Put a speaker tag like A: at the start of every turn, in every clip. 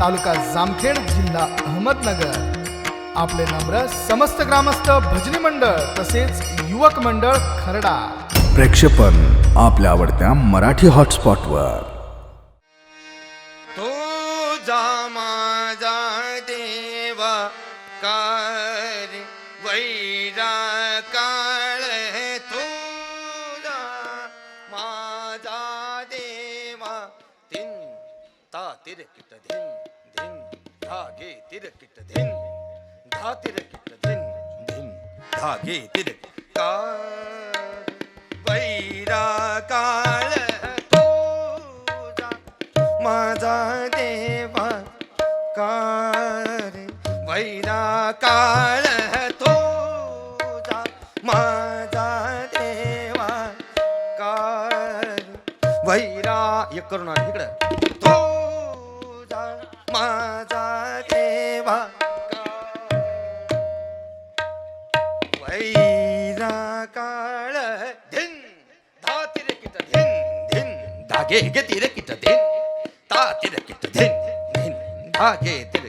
A: तालुका जामखेड जिल्हा अहमदनगर. आपले नम्र समस्त ग्रामस्थ भजनी मंडळ तसेच युवक मंडळ खरडा.
B: प्रेक्षेपण आपल्या आवडत्या मराठी हॉटस्पॉटवर
C: तिरकिट धिन धा तिरकिट धिन धिन धागे तिरक का वैरा काळ तुझा माझा देवा कार वैरा काळ तुझा माझा देवा कार वैरा एक करून इकडं धागे गे तिरे किट धिन ता तिरे किट धिन धिन धागे तिरे धिन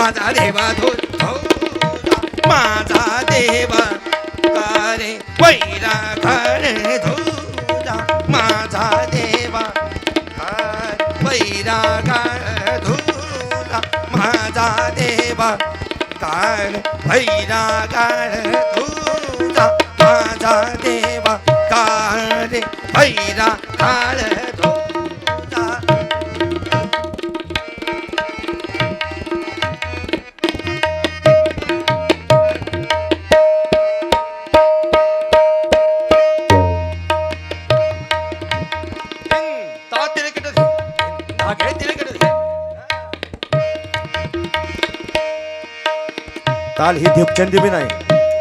C: माझा देवा धो माझा देवा कारे वैरा खाणे धोजा माझा देवा वैरा गाण धोजा माझा देवा काण भैरा गाण धोजा माझा देवा कारे भैरा काळ धो
D: ताल ही देवचंदी बी नाही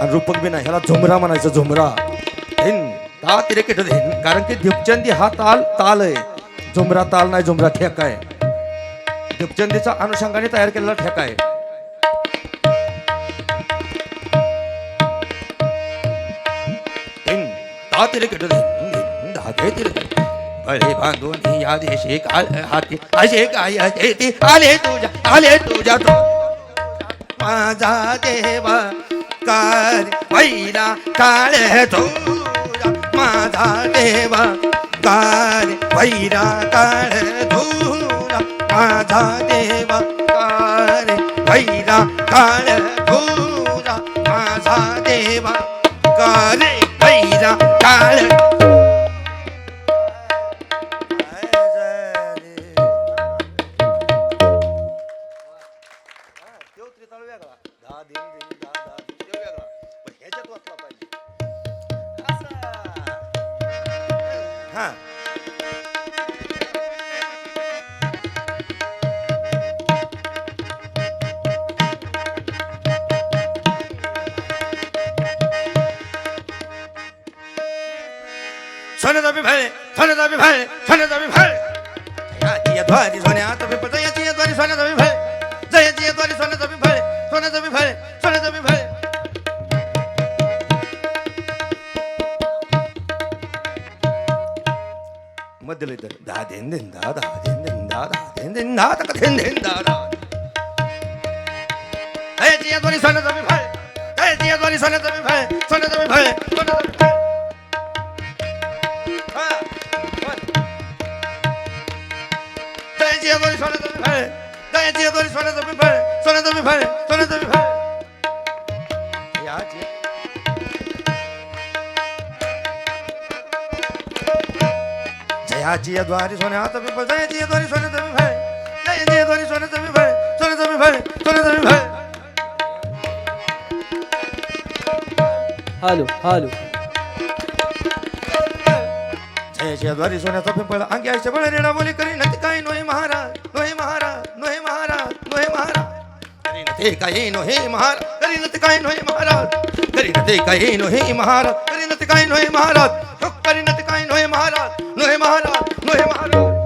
D: आणि रूपक बी नाही ह्याला झुमरा म्हणायचं झुमरा.
C: हिन का तिरकट धिन
D: कारण की देवचंदी हा ताल ताल आहे. झुमरा ताल नाही झुमरा ठेका आहे. देवचंदीचा अनुषंगाने तयार केलेला ठेका आहे.
C: धिन धागे तिरकट भले बांधून या देशी काल हाती. असे काय आले तुझ्या आले तुझ्या माझा देवा कार पहिला काळ धुरा माझा देवा कार पहिला काळ धुरा माझा देवा कार पहिला काळ धुरा माझा देवा कार पहिला काळ जयाची या द्वारी सोन्याचा बिभाळ जयाची या द्वारी सोन्याचा बिभाळ जयाची या द्वारी सोन्याचा बिभाळ सोन्याचा बिभाळ सोन्याचा बिभाळ
D: मध्यला इथं
C: दा दिन दिन दा दा दिन दिन दा दा दिन दिन दा दा दिन दिन दा दा। जयाची या द्वारी सोन्याचा बिभाळ जयाची या द्वारी सोन्याचा बिभाळ सोन्याचा बिभाळ सोन्याचा बिभाळ हा, जयाची या द्वारी सोन्याचा बिभाळ जयाची या द्वारी सोन्याचा बिभाळ सोन्याचा बिभाळ सोन्याचा बिभाळ याची जयाची या द्वारी सोन्याचा बिभाळ जयाची द्वारी सोन्याचा बिभाळ जयाची द्वारी सोन्याचा बिभाळ सोन्याचा बिभाळ सोन्याचा बिभाळ
E: हालो हालो
C: जयाच्या द्वारी सोन्याचा पिंपळ अंगी आयच्या बळ रेडा बोली करी नती काही नोहे महाराज नोहे महाराज नोहे महाराज नोहे महाराज करी नते काही नोहे महाराज करी नते काही नोहे महाराज करी नते काही नोहे महाराज करी नते काही नोहे महाराज हुक करी नते काही नोहे महाराज नोहे महाराज नोहे महाराज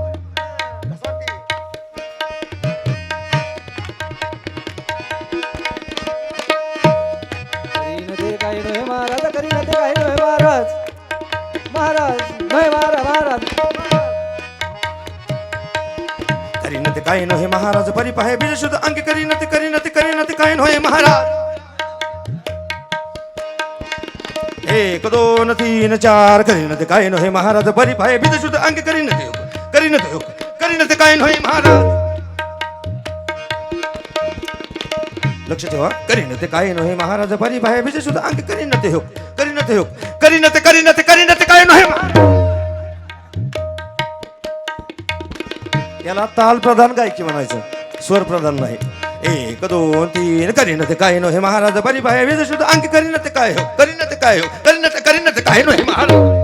E: करीन ते काही नव्हे महाराज करीन ते काही नव्हे महाराज महाराज नव्हे महाराज
C: करी नते काही नोहे महाराज परी पाहे बीज शुद्ध अंगी करी नते करी नते करी नते काही नोहे महाराज एक दोन तीन चार करी नते काही नोहे महाराज परी पाहे बीज शुद्ध अंगी करी नते योग करी नते योग करी नते काही नोहे महाराज लक्ष ठेवा करी नते काही नोहे महाराज परी पाहे बीज शुद्ध अंगी करी नते योग करी नते योग करी नते करी नते करी
D: याला ताल प्रधान गायकी म्हणायचं. स्वर प्रधान नाही.
C: एक दोन तीन करीन ते काय नो हे महाराज बरी बाय वेद शुद्ध अंक करीन ते काय हो करीन ते काय हो करीन ते करीन ते काय नो हे महाराज.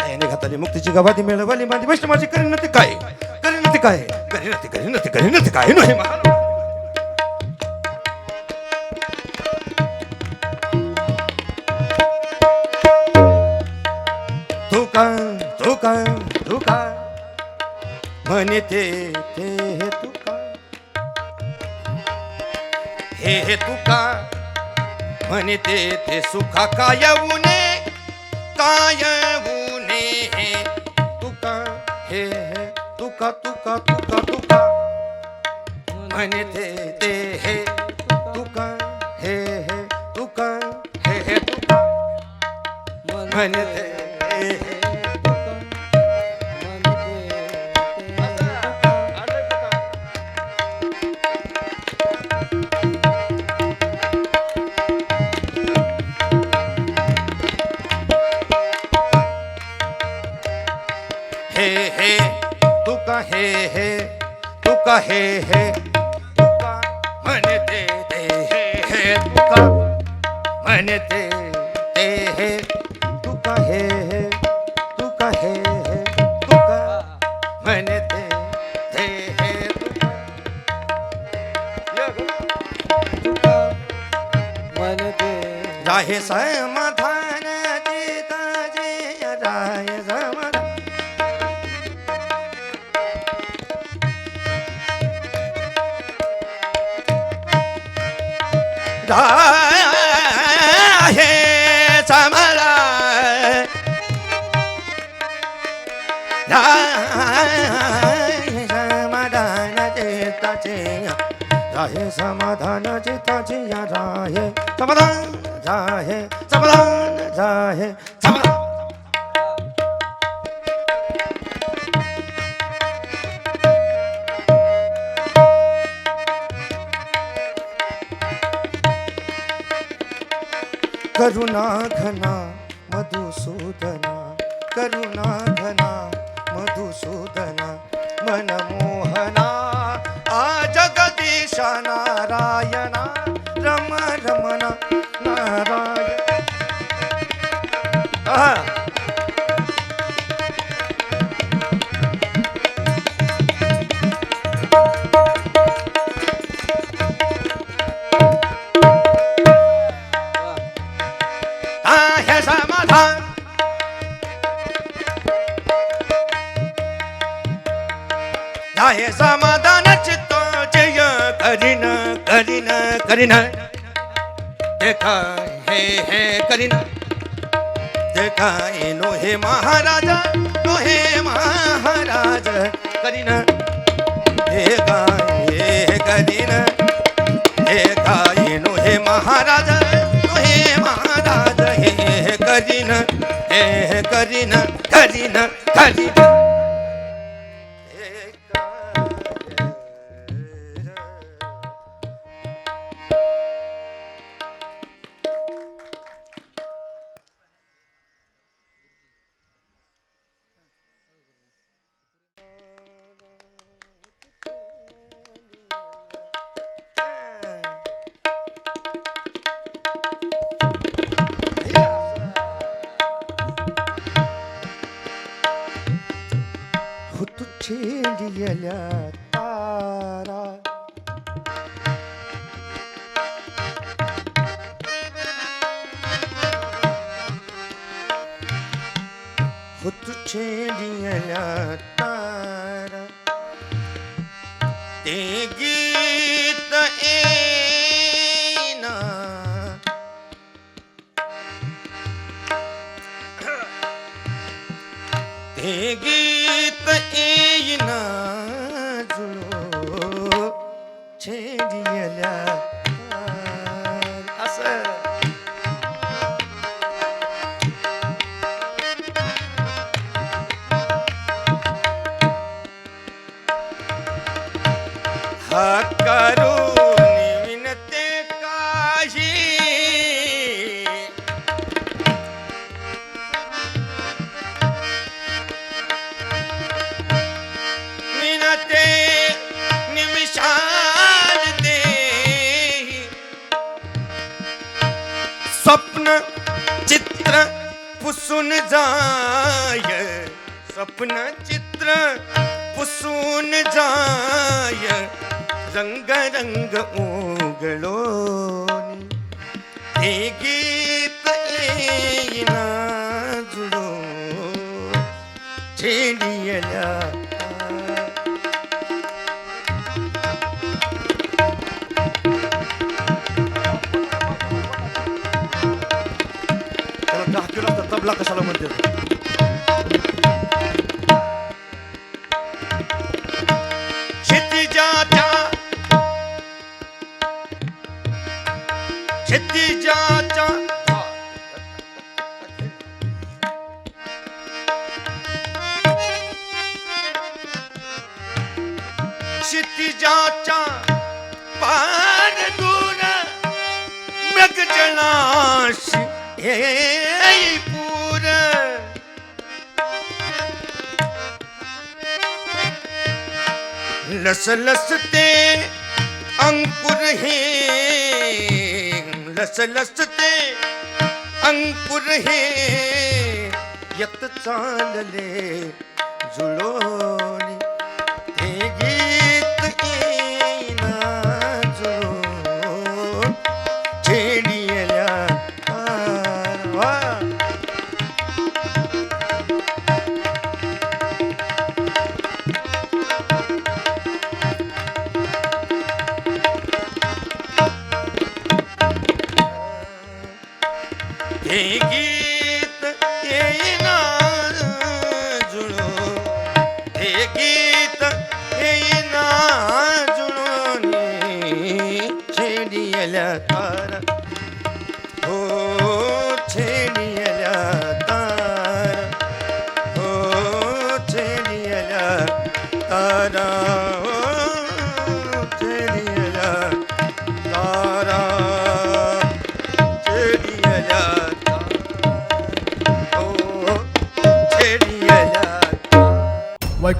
C: जयाने मुक्तीची गवादी मिळवली माझी वैष्णवाची करीन ते काय करीन ते काय करीन ते करीन ते करीन ते काय नो हे महाराज. आणि ते ते हे तुका. हे हे तुका. म्हणे ते ते सुखा काय उने काय उने हे तुका? हे हे तुका तुका तुका तुका. म्हणे ते ते हे तुका? हे हे तुका? हे हे तुका? म्हणे ते हे हे हे तुका म्हणते ते हे हे? तुका म्हणते ते हे? तुका हे हे? तुका हे हे? तुका म्हणते ते हे? तुका
E: तुका म्हणते
C: राहे समाधान चिताचे राहे हे समाधान समाधान चिताचे राहे समाधान चिताचे या राहे समाधान राहे समाधान राहे घना मधुसूदना करुणा घना मधुसूदना मनमोहना आ जगदीश नारायणा रम रमना नारायण करीना. देखा हे हे करीना. देखा नो हे महाराजा नो हे महाराज करीना. देखा हे करीन. हे गायनो हे महाराज हे महाराज हे करीना. हे करीना करीना करीना. Çindiyeler ara Futu çindiyeler ara Degi ते गीत येईना जुळो छेडियल्या असं हा करून पुसून जाय. स्वप्न चित्र पुसून जाय. रंग रंग उगलो हे
D: तबला कशाला म्हणते
C: क्षितिजाच्या क्षितिजाच्या क्षितिजाच्या पार दूर मगजनाशी हे लस ते अंकुर हे. लस ते अंकुर हे. यत चालले जुळो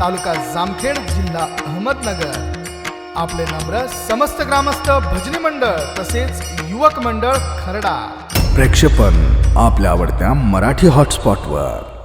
A: तालुका जामखेड जिल्हा अहमदनगर. आपले नम्र समस्त ग्रामस्थ भजनी मंडळ तसेच युवक मंडळ खरडा.
B: प्रेक्षेपण आपल्या आवडत्या मराठी हॉटस्पॉटवर